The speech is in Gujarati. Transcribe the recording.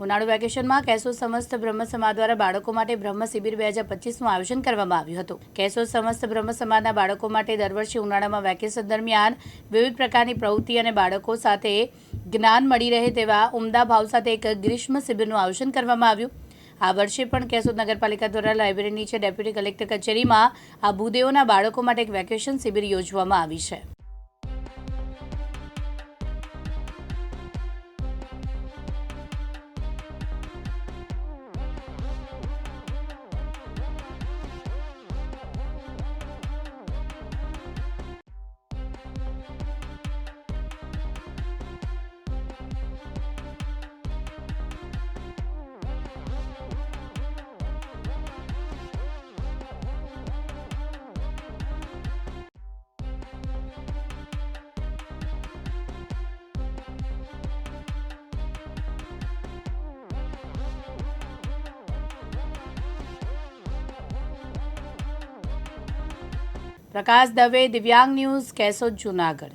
ઉનાળુ વેકેશનમાં કેશોદ સમસ્ત બ્રહ્મ સમાજ દ્વારા બાળકો માટે બ્રહ્મ શિબિર બે હજાર પચીસનું આયોજન કરવામાં આવ્યું હતું. કેશોદ સમસ્ત બ્રહ્મ સમાજના બાળકો માટે દર વર્ષે ઉનાળામાં વેકેશન દરમિયાન વિવિધ પ્રકારની પ્રવૃત્તિ અને બાળકો સાથે જ્ઞાન મળી રહે તેવા ઉમદા ભાવ સાથે એક ગ્રીષ્મ શિબિરનું આયોજન કરવામાં આવ્યું. આ વર્ષે પણ કેશોદ નગરપાલિકા દ્વારા લાઇબ્રેરી નીચે ડેપ્યુટી કલેક્ટર કચેરીમાં આ ભૂદેવોના બાળકો માટે એક વેકેશન શિબિર યોજવામાં આવી છે. પ્રકાશ દવે દિવ્યાંગ ન્યૂઝ કેશોદ જુનાગઢ.